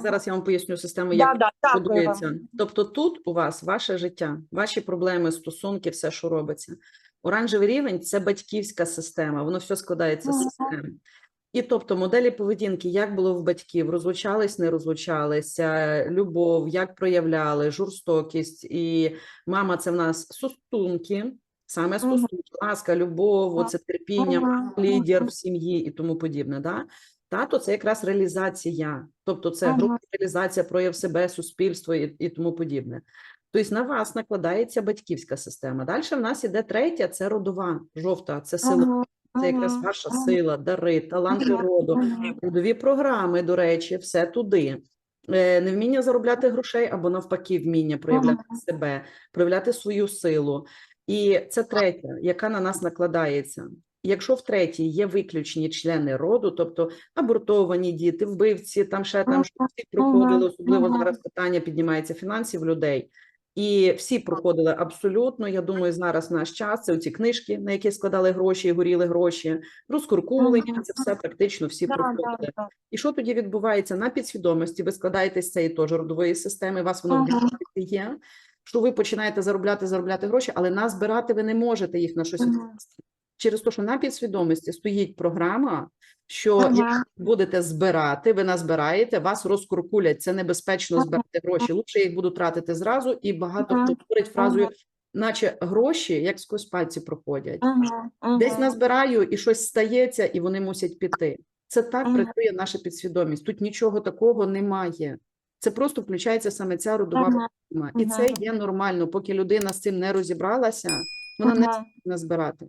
зараз я вам поясню систему, Да, як да, вам. будується. Тобто тут у вас ваше життя, ваші проблеми, стосунки, все, що робиться. Оранжевий рівень це батьківська система, воно все складається з системи. І тобто моделі поведінки, як було в батьків, розлучались, не розлучалися, любов, як проявляли, жорстокість. І мама це в нас стосунки, саме стосунки, ласка, любов, оце терпіння, лідер в сім'ї і тому подібне. Да? Тато це якраз реалізація, тобто це Мгм. група реалізація, прояв себе, суспільство і, і тому подібне. Тобто на вас накладається батьківська система. Далі в нас іде третя, це родова, жовта, це сила, Мгм. це якраз ваша Мгм. сила, дари, таланти Мгм. роду, Мгм. трудові програми, до речі, все туди. Е, Невміння заробляти грошей або навпаки, вміння проявляти Мгм. себе, проявляти свою силу. І це третя, яка на нас накладається. Якщо в третій є виключені члени роду, тобто абортовані діти, вбивці, там ще там що всі проходили, особливо зараз питання піднімається фінансів людей. І всі проходили абсолютно. Я думаю, зараз наш час це ці книжки, на які складали гроші, і горіли гроші, розкуркулення. Це все практично всі проходили. І що тоді відбувається на підсвідомості? Ви складаєтесь з цієї теж родової системи, вас воно є. Що ви починаєте заробляти, заробляти гроші, але назбирати ви не можете їх на щось. Через те, що на підсвідомості стоїть програма, що Ага. якщо будете збирати, ви назбираєте, вас розкуркулять. Це небезпечно Ага. збирати гроші. Лучше їх буду тратити зразу, і багато Ага. хто говорить фразою, Ага. наче гроші як сквозь пальці проходять. Мгм. Десь Мгм. назбираю, і щось стається, і вони мусять піти. Це так Мгм. працює наша підсвідомість. Тут нічого такого немає. Це просто включається саме ця родова Мгм. програма. І це є нормально, поки людина з цим не розібралася, вона не збирати.